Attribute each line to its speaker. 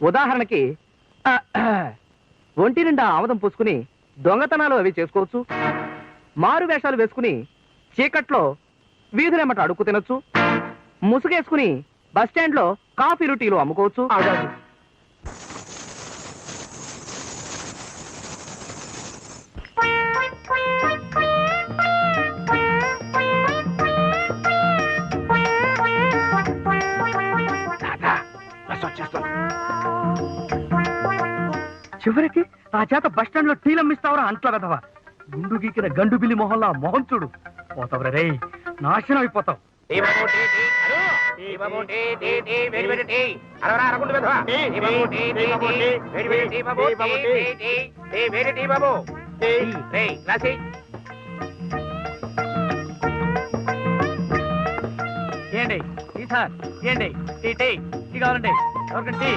Speaker 1: ఉదాహరణకి ఒంటి నిండా ఆమదం పూసుకుని దొంగతనాలు అవి చేసుకోవచ్చు మారు వేషాలు వేసుకుని చీకట్లో వీధులెమ్మట అడుక్కు తినొచ్చు ముసుగేసుకుని బస్ స్టాండ్లో కాఫీలు టీలు అమ్ముకోవచ్చు చివరికి ఆ చేత బస్ స్టాండ్లో టీలు అమ్మిస్తావరా అంట్ల వెధవ గుండు గీకిన గండు బిల్లి మొహంలా మొహం చూడు పోతావురా రే నాశనం అయిపోతావు
Speaker 2: టీ
Speaker 1: ఏంటి టీ సార్ ఏంటి టీ టీ టీ కావాలండి ఎవరికంటే టీ